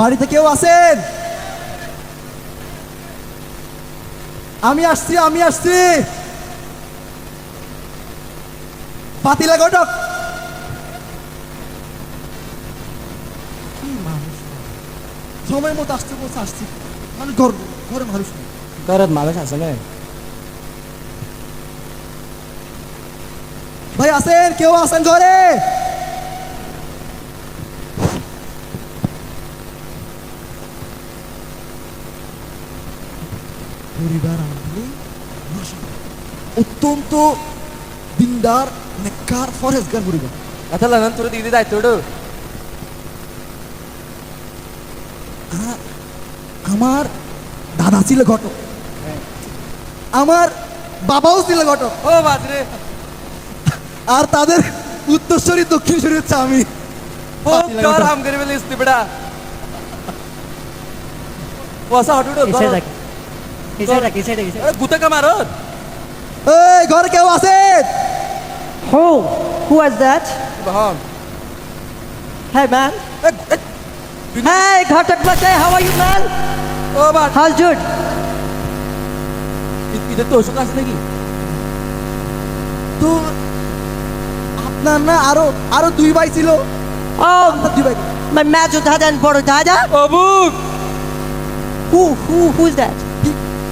বাড়িতে কেউ আছেন? আমি আসছি আমি আসছি। পাতিলা ঘটক। সময় মতো আসতে বলছে আসছি। মানে ঘর ঘরে মানুষ নেই। মানুহ আছে নে? ভাই আছেন? কেউ আছেন ঘরে? পরিবার আমলে অত্যন্ত দিনদার নেককার ফরেজগার পরিবার। নন তোর দিদি দায়িত্বটো আ- আমার দাদা ছিল ঘটক। আমার বাবাও ছিল ঘটক। ও বাজরে। আর তাদের উত্তরস্বরী দক্ষিণেশ্বরী হচ্ছে আমি। ও কার হাম করে বেলে ইস্তি বেটা। হটুটো কিসে থাকে কিসে থাকে কিসে থাকে কিসে গুতা কামারত এই ঘরে কেউ আছেন Who? Who was that? বহম Hey man. Hey Ghatak Bachai, how are you man? ও বাট How's good? এটা তো ওষুধ আছে নাকি তো আপনার না আরও আরও দুই ভাই ছিল Oh, আপনার দুই ভাই my Major Dada and Boro Dada? O book Who? Who? Who's that? কি?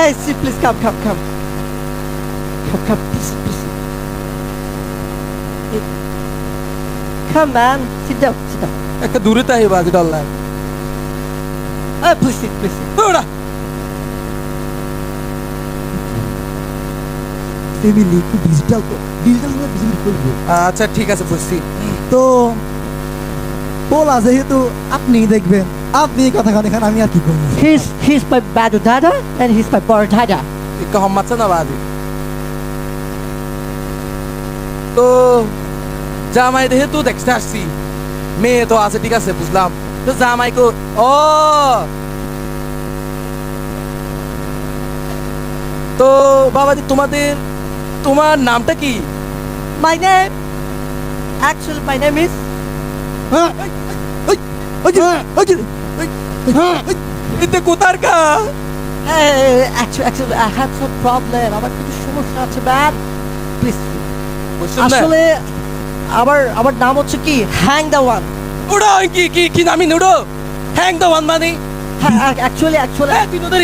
Hey, sit, please come, come, come. Come, come, please, please. Hey. Come, man. Sit down, sit down. একটা দূরে তাই বাজে dollar Uh, please sit, please sit. ওরা family খুব digital তো digital হলে digital করবো আচ্ছা ঠিক আছে বুঝছি তো বলা যেহেতু আপনি দেখবেন আপনি কথা খান এখানে আমি আর কি করব He's, he's my Badu Dada and he's my Boro Dada. একটু হম্মাচ্ছে না বাজে তো জামাই দেখে তো দেখতে আসছি মেয়ে তো আছে ঠিক আছে বুঝলাম তো জামাই কো ও তো বাবাজি তোমাদের তোমার নামটা কি My name, actually, my name is. হ্যাঁ ওই ওই যে ওই যে ওই হ্যাঁ এতে কোথার কা Hey, actually, actually, I had some problem. আমার কিছু সমস্যা আছে ম্যাম প্লিজ আসলে আমার আমার নাম হচ্ছে কি? হ্যাং দ্য ওয়ান কি কি কি নামি নুড়ো? হ্যাং দ্য ওয়ান মানে? অ্যাকচুয়ালি অ্যাকচুয়ালি হ্যাঁ, তুই তোদের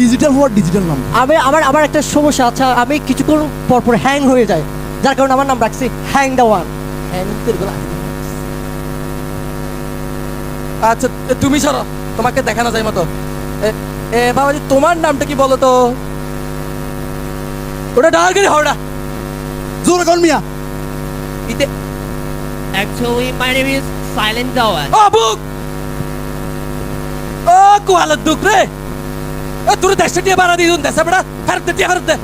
ডিজিটাল হওয়ার ডিজিটাল নাম। আমি আমার আমার একটা সমস্যা আছে আমি কিছুক্ষণ পর পর হ্যাং হয়ে যায় যার কারণে আমার নাম রাখছি হ্যাং দ্য ওয়ান হ্যাং আচ্ছা তুমি সরো তোমাকে দেখানো যায় মতো। এ, বাবাজি তোমার নামটা কি বলো তো? ওটা ডালগিরি জোর কর মিয়া। ইতে Actually, my name is Silent Dawan. ও বুক! ও কুয়ালা দুঃখ রে। এ তোর দেশটা টিয়া বাড়া দিয়ে দেশে বেড়া। ফেরত দে ফেরত দে।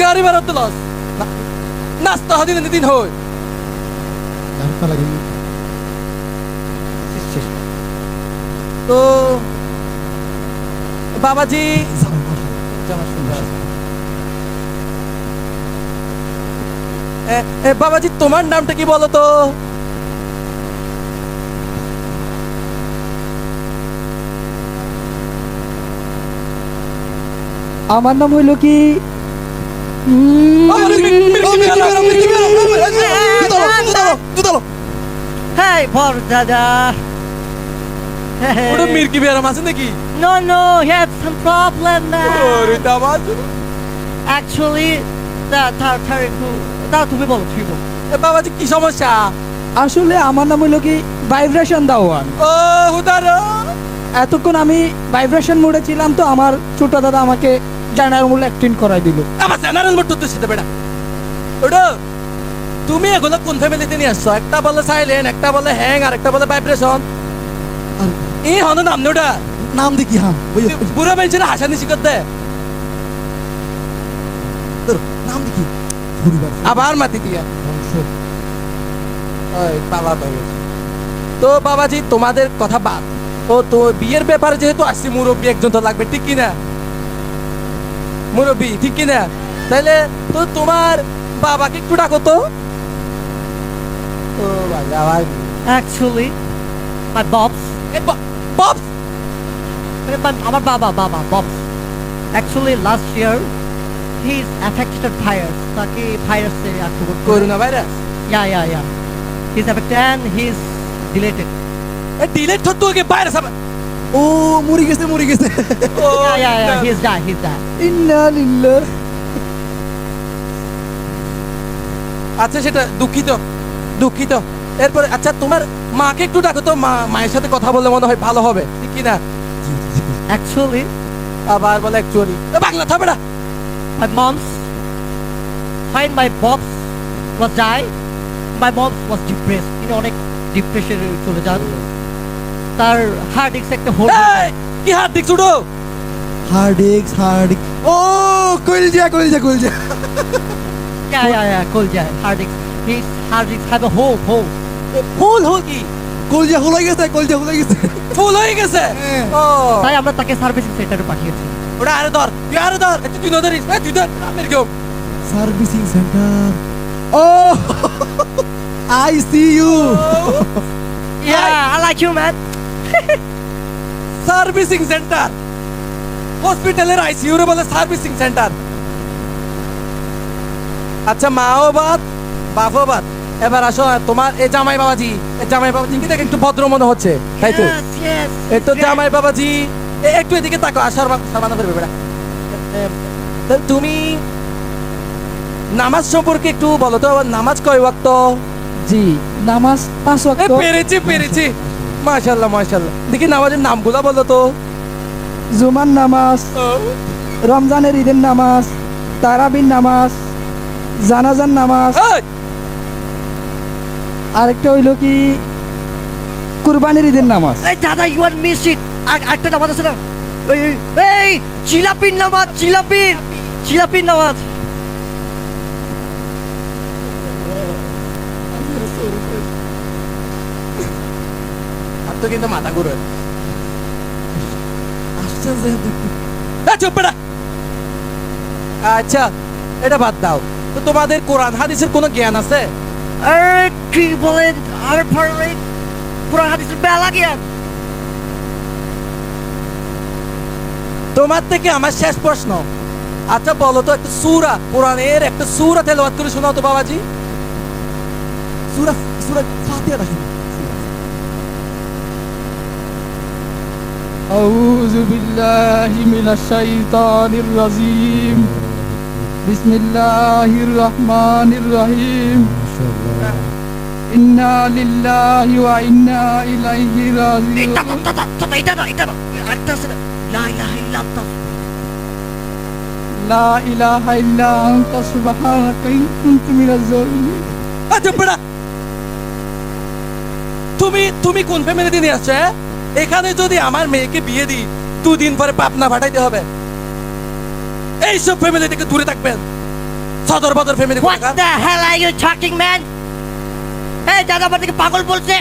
গাড়ি বাড়াত লস। নাস্তা হদিন দিন হয়। তো বাবাজি বাবাজি তোমার নামটা কি বলো তো আমার নাম হইল কি হ্যাঁ বড় দাদা ওটা মির্কি বেরাম আছে নাকি No, no, he had some problem ওরে Actually, দাও তুমি বলো তুমি বলো এ বাবাজি কি সমস্যা? আসলে আমার নাম হইল কি ভাইব্রেশন দাওয়ান। ও হুদার এতক্ষণ আমি ভাইব্রেশন মোডে ছিলাম তো আমার ছোট দাদা আমাকে জানার মূল্য অ্যাক্টিং করাই দিল। মোড তো সেটা বেড়া। ওটা তুমি এগুলো কোন ফ্যামিলিতে নিয়ে আসছো? একটা বলে সাইলেন্ট একটা বলে হ্যাং আর একটা বলে ভাইব্রেশন এই হন নাম নোটা নাম দেখি হ্যাঁ। ওই বুড়ো মেনছিল হাসানিসি করতে তোর নাম দেখি। আবার মাতি দিয়া। তো তো বাবাজি তোমাদের কথা বাদ। তো তো বিয়ের ব্যাপারে যেহেতু আসছি মুরব্বী একজন তো লাগবে ঠিক কিনা? মুরব্বী ঠিক কিনা? তাইলে তো তোমার বাবাকে একটু ডাকো তো। ও বাবা আবার। বাপ আমার বাবা বাবা Bob's actually last year he is affected virus তাকে ভাইরাসে আক্রমণ corona virus yeah yeah yeah he is affected and he is deleted A delete হতো কি? ভাইরাস আবার? ও মরে গেছে মরে গেছে। ও yeah yeah he is die he is die ইন্না লিল্লাহ। আচ্ছা সেটা দুঃখিত দুঃখিত। এরপরে আচ্ছা তোমার মাকে একটু ডাকো তো মা মায়ের সাথে কথা বললে মনে হয় ভালো হবে। ঠিক কিনা অ্যাকচুয়ালি আবার বলে অ্যাকচুয়ালি বাংলা থাকবে না। My mom's when my boss was die my mom was depressed তিনি অনেক ডিপ্রেশনে চলে যান। তার হার্ট ডিস্ক একটা হোল কি হাত দিক ছুটো হার্ডিক্স হার্ডিক ও কইলজা কইলজা কইলজা yeah yeah yeah কোল যায় heart disk his heart have a hole hole ফুল হল কি কলজা হলাই গেছে কলজা হলাই গেছে ফুল হয়ে গেছে হ্যাঁ। ও তাই আমরা তাকে সার্ভিসিং সেন্টারে পাঠিয়েছি ওটা আরে ধর তুই আরে ধর একটু তুই নদরিস এই তুই ধর আমের কেউ servicing centre O I C U yeah I like you man. Servicing centre হসপিটালের আইসিইউ রে বলে সার্ভিসিং সেন্টার আচ্ছা মাও বাদ বাপও বাদ এবার আসো তোমার এ জামাই বাবাজি এ জামাই বাবাজি কি দেখে একটু ভদ্র মনে হচ্ছে তাই তো? এই তো জামাই বাবাজি একটু এদিকে তাকো আসার সামানা করবে বেড়া। তুমি নামাজ সম্পর্কে একটু বলো তো আবার নামাজ কয় ওয়াক্ত? জি নামাজ পাঁচ ওয়াক্ত। পেরেছি পেরেছি। মাশাল্লাহ মাশাল্লাহ দেখি নামাজের নামগুলো বলো তো। জুমার নামাজ রমজানের ঈদের নামাজ তারাবির নামাজ জানাজার নামাজ। এই, আরেকটা হইল কি কুরবানির ঈদের নামাজ। এই দাদা ইউ আর মিস ইট একটা নামাজ আছে না? এই এই, জিলাপির নামাজ জিলাপির জিলাপির নামাজ। তো কিন্তু মাথা ঘুরে। আচ্ছা এটা বাদ দাও। তো তোমাদের কোরআন হাদিসের কোনো জ্ঞান আছে? কি বলেন আর পরে পুরো হাদিসের বেলা গিয়া তোমার থেকে আমার শেষ প্রশ্ন আচ্ছা বলো তো একটা সুরা কোরআনের একটা সুরা তেলাওয়াত করে শোনাও তো বাবাজি সূরা সূরা ফাতিহা রাখি أعوذ بالله من الشيطان الرجيم بسم الله الرحمن الرحيم إنا لله وإنا তুমি কোন ফ্যামিলি দিনে হ্যাঁ? এখানে যদি আমার মেয়েকে বিয়ে দিই দুদিন পরে পাপনা পাঠাইতে হবে। এইসব ফ্যামিলি থেকে দূরে থাকবেন। সদর বদর family What the hell are you talking man? এই দাদা আমার পাগল বলছে।